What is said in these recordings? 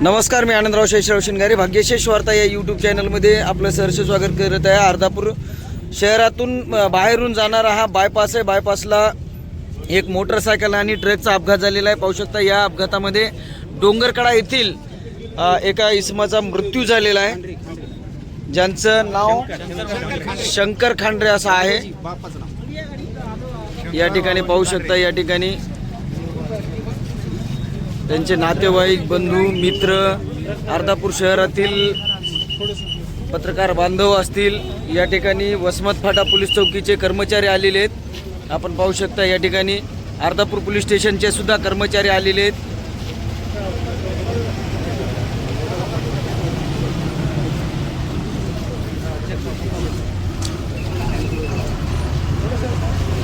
नमस्कार मी आनंदराव शेषराव शिंगारे. भाग्यशेष वार्ता या यूट्यूब चॅनलमध्ये आपलं सहर्ष स्वागत करत आहे. अर्धापूर शहरातून बाहेरून जाणारा हा बायपास आहे. बायपासला एक मोटरसायकल आणि ट्रकचा अपघात झालेला आहे. पाहू शकता या अपघातामध्ये डोंगरकडा येथील एका इसमाचा मृत्यू झालेला आहे. ज्यांचं नाव शंकर खांडरे असं आहे. या ठिकाणी पाहू शकता या ठिकाणी त्यांचे नातेवाईक बंधू मित्र अर्धापूर शहरातील पत्रकार बांधव असतील. या ठिकाणी वसमत फाटा पोलीस चौकीचे कर्मचारी आलेले आहेत. आपण पाहू शकता या ठिकाणी अर्धापूर पोलीस स्टेशनचे सुद्धा कर्मचारी आलेले आहेत.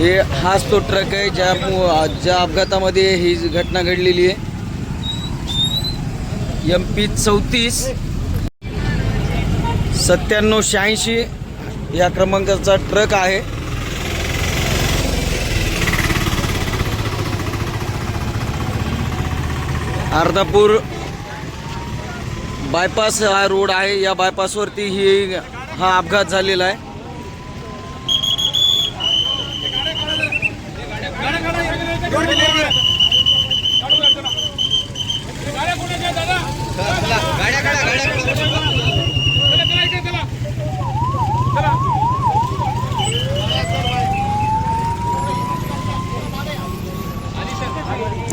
हे हाच तो ट्रक आहे ज्या ज्या अपघातामध्ये ही घटना घडलेली आहे. एम पी चौतीस सत्त्याण्णव शहाऐंशी या क्रमांकाचा ट्रक आहे. अर्धापूर बायपास हा रोड आहे. या बायपासवरती ही हा अपघात झालेला आहे.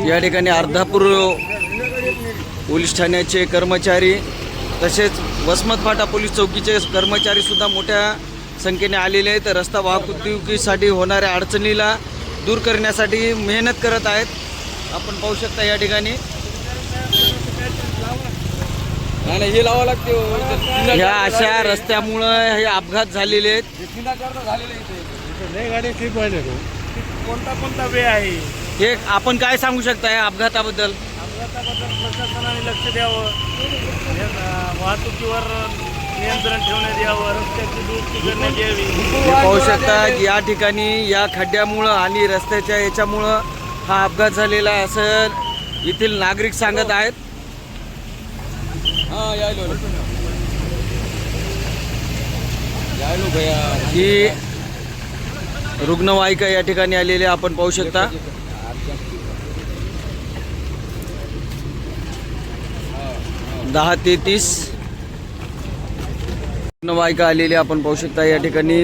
या ठिकाणी अर्धापूर पोलीस ठाण्याचे कर्मचारी तसेच वसमत फाटा पोलीस चौकीचे कर्मचारीसुद्धा मोठ्या संख्येने आलेले आहेत. रस्ता वाहतुकीसाठी होणाऱ्या अडचणीला दूर करण्यासाठी मेहनत करत आहेत. आपण पाहू शकता या ठिकाणी. हे लावा लागते हो. ह्या अशा रस्त्यामुळं हे अपघात झालेले आहेत. कोणता कोणता वे आहे? हे आपण काय सांगू शकता या अपघाताबद्दल? अपघाताबद्दल प्रशासनाने लक्ष द्यावं. हे, अं, वाहतुकीवर नियंत्रण ठेवण्यात यावं. रस्त्याची दुरुस्ती करण्यात यावी. पाहू शकता की या ठिकाणी या खड्ड्यामुळं आणि रस्त्याच्या याच्यामुळं हा अपघात झालेला आहे असं येथील नागरिक सांगत आहेत. ही रुग्णवाहिका या ठिकाणी आलेल्या आपण पाहू शकता. दहा ते तीस रुग्णवाहिका आलेली आपण पाहू शकता. या ठिकाणी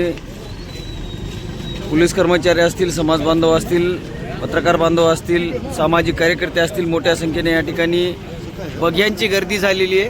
पोलीस कर्मचारी असतील समाज बांधव असतील पत्रकार बांधव असतील सामाजिक कार्यकर्ते असतील मोठ्या संख्येने या ठिकाणी बघ्यांची गर्दी झालेली आहे.